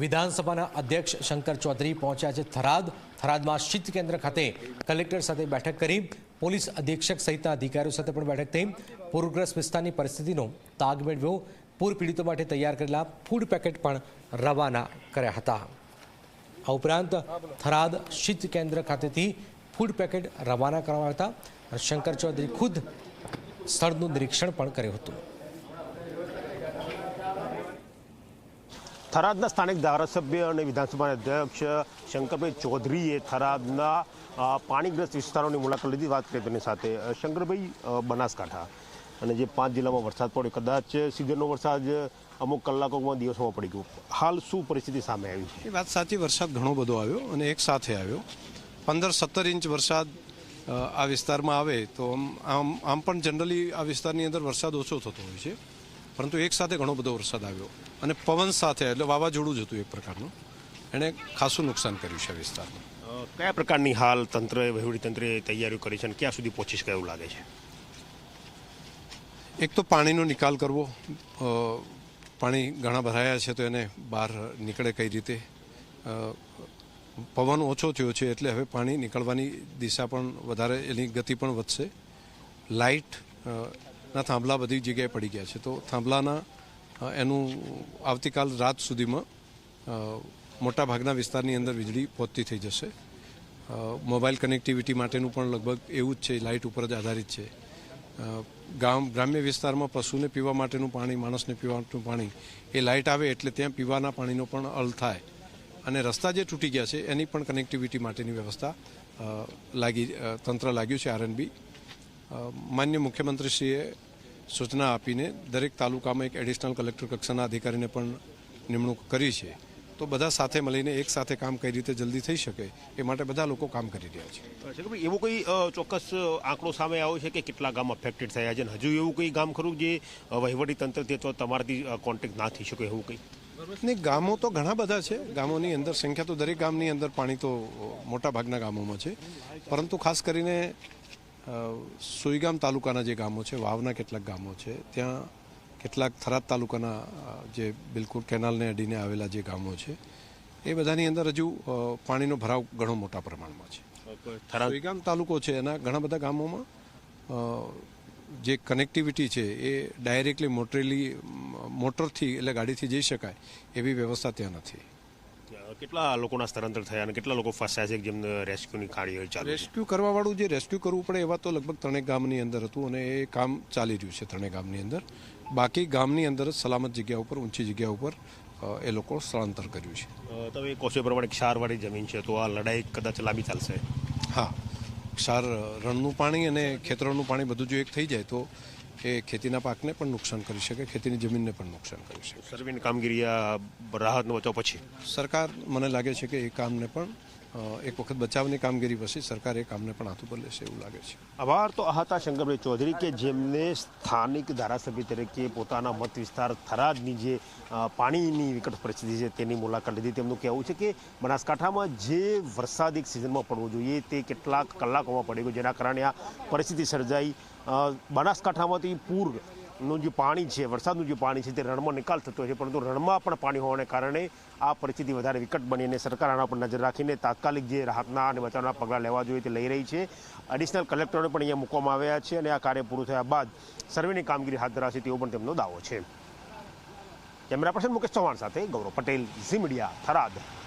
વિધાનસભાના અધ્યક્ષ શંકર ચૌધરી પહોંચ્યા છે થરાદ. થરાદમાં શીત કેન્દ્ર ખાતે કલેક્ટર સાથે બેઠક કરી, પોલીસ અધિક્ષક સહિતના અધિકારીઓ સાથે પણ બેઠક થઈ. પૂરગ્રસ્ત વિસ્તારની પરિસ્થિતિનો તાગ મેળવ્યો. પૂર પીડિતો માટે તૈયાર કરેલા ફૂડ પેકેટ પણ રવાના કર્યા હતા. આ ઉપરાંત થરાદ શીત કેન્દ્ર ખાતેથી ફૂડ પેકેટ રવાના કરવામાં હતા. શંકર ચૌધરી ખુદ સ્થળનું નિરીક્ષણ પણ કર્યું હતું. થરાદના સ્થાનિક ધારાસભ્ય અને વિધાનસભાના અધ્યક્ષ શંકરભાઈ ચૌધરીએ થરાદના પાણીગ્રસ્ત વિસ્તારોની મુલાકાત લીધી. વાત કરી તેની સાથે શંકરભાઈ બનાસકાંઠા. અને જે પાંચ જિલ્લામાં વરસાદ પડ્યો, કદાચ સિઝનનો વરસાદ અમુક કલાકોમાં, દિવસોમાં પડી ગયો. હાલ શું પરિસ્થિતિ સામે આવી છે? એ વાત સાચી, વરસાદ ઘણો બધો આવ્યો અને એક સાથે આવ્યો. પંદર સત્તર ઇંચ વરસાદ આ વિસ્તારમાં આવે તો આમ આમ પણ જનરલી આ વિસ્તારની અંદર વરસાદ ઓછો થતો હોય છે. પરંતુ એક સાથે ઘણો બધો વરસાદ આવ્યો. અને પવન સાથે એટલે વાવાઝોડું જ હતું એક પ્રકારનું. એણે ખાસું નુકસાન કર્યું છે વિસ્તારમાં. કયા પ્રકારની હાલ તંત્રએ વહીવટી તંત્રએ તૈયારીઓ કરી છે અને ક્યાં સુધી પહોંચી શકે એવું લાગે છે? એક તો પાણીનો નિકાલ કરવો. પાણી ઘણા ભરાયા છે તો એને બહાર નીકળે કઈ રીતે? પવન ઓછો થયો છે એટલે હવે પાણી નીકળવાની દિશા પણ વધારે એની ગતિ પણ વધશે. લાઇટ ના થાંભલા બધી જગ્યાએ પડી ગયા છે. તો થાંભલાના એનું આવતીકાલ રાત સુધીમાં મોટાભાગના મોટા ભાગના વિસ્તારની અંદર વીજળી પહોંચતી થઈ જશે. મોબાઈલ કનેક્ટિવિટી માટેનું પણ લગભગ એવું જ છે, લાઇટ ઉપર જ આધારિત છે. ગામ, ગ્રામ્ય વિસ્તારમાં પશુને પીવા માટેનું પાણી, માણસને પીવા માટેનું પાણી, એ લાઇટ આવે એટલે ત્યાં પીવાના પાણીનો પણ અલ થાય. અને રસ્તા જે તૂટી ગયા છે, એની પણ કનેક્ટિવિટી માટેની વ્યવસ્થા લાગી તંત્ર લાગ્યું છે, આરએનબી. માન્ય મુખ્યમંત્રીશ્રીએ સૂચના આપીને દરેક તાલુકામાં એક એડિશનલ કલેક્ટર કક્ષાના અધિકારીને પણ નિમણૂક કરી છે. તો બધા સાથે મળીને એક સાથે કામ કઈ રીતે જલ્દી થઈ શકે એ માટે બધા લોકો કામ કરી રહ્યા છે. એવો કોઈ ચોક્કસ આંકડો સામે આવ્યો છે કે કેટલા ગામ અફેક્ટેડ થયા છે? હજુ એવું કોઈ ગામ ખરું જે વહીવટી તંત્ર તે તો તમારાથી કોન્ટેક્ટ ના થઈ શકે એવું કંઈ? ને ગામો તો ઘણા બધા છે. ગામોની અંદર સંખ્યા તો દરેક ગામની અંદર પાણી તો મોટા ભાગના ગામોમાં છે. પરંતુ ખાસ કરીને સુઈગામ તાલુકાના જે ગામો છે વાવના કેટલાક ગામો છે ત્યાં કેટલાક થરાદ તાલુકાના જે બિલકુલ કેનાલને અડીને આવેલા જે ગામો છે એ બધાની અંદર હજુ પાણીનો ભરાવ ઘણો મોટા પ્રમાણમાં છે. સુઈગામ તાલુકો છે એના ઘણા બધા ગામોમાં જે કનેક્ટિવિટી છે એ ડાયરેક્ટલી મોટરેલી મોટરથી એટલે ગાડીથી જઈ શકાય એવી વ્યવસ્થા ત્યાં નથી. કેટલા લોકોના સ્થળાંતર થયા અને કેટલા લોકો ફસાયા છે? કે જેમને રેસ્ક્યુની કાર્ય ચાલુ રેસ્ક્યુ કરવાવાળું જે રેસ્ક્યુ કરવું પડે એવા તો લગભગ ત્રણેક ગામની અંદર હતું અને એ કામ ચાલી રહ્યું છે ત્રણેક ગામની અંદર. બાકી ગામની અંદર જ સલામત જગ્યા ઉપર ઊંચી જગ્યા ઉપર એ લોકો સ્થળાંતર કર્યું છે. તમે કહો છો પ્રમાણે ક્ષારવાળી જમીન છે તો આ લડાઈ કદાચ લાંબી ચાલશે? હા. ક્ષાર રણનું પાણી અને ખેતરોનું પાણી બધું જો એક થઈ જાય તો એ ખેતીના પાકને પણ નુકસાન કરી શકે ખેતીની જમીનને પણ નુકસાન કરી શકે. સર્વેની કામગીરી આ રાહતનો બચાવ પછી? સરકાર મને લાગે છે કે એ કામને પણ એક વખત બચાવની કામગીરી પછી સરકાર એ કામને પણ હાથ ઉપર લેશે એવું લાગે છે. આભાર તો હતા શંકરભાઈ ચૌધરી કે જેમને સ્થાનિક ધારાસભ્ય તરીકે પોતાના મત વિસ્તાર થરાદની જે પાણીની વિકટ પરિસ્થિતિ છે તેની મુલાકાત લીધી. તેમનું કહેવું છે કે બનાસકાંઠામાં જે વરસાદ એક સિઝનમાં પડવો જોઈએ તે કેટલાક કલાકોમાં પડી ગયો, જેના કારણે આ પરિસ્થિતિ સર્જાઈ. બનાસકાંઠામાંથી પૂર નું જે પાણી છે, વરસાદનું જે પાણી છે તે રણમાં નિકાલ થતો છે, પરંતુ રણમાં પણ પાણી હોવાને કારણે આ પરિસ્થિતિ વધારે વિકટ બની અને સરકાર આના પર નજર રાખીને તાત્કાલિક જે રાહતના અને બચાવના પગલાં લેવા જોઈએ તે લઈ રહી છે. એડિશનલ કલેક્ટરોને પણ અહીંયા મૂકવામાં આવ્યા છે અને આ કાર્ય પૂરું થયા બાદ સર્વેની કામગીરી હાથ ધરાશે તેવો પણ તેમનો દાવો છે. કેમેરા પર્સન મુકેશ ચૌહાણ સાથે ગૌરવ પટેલ, ઝી મીડિયા, થરાદ.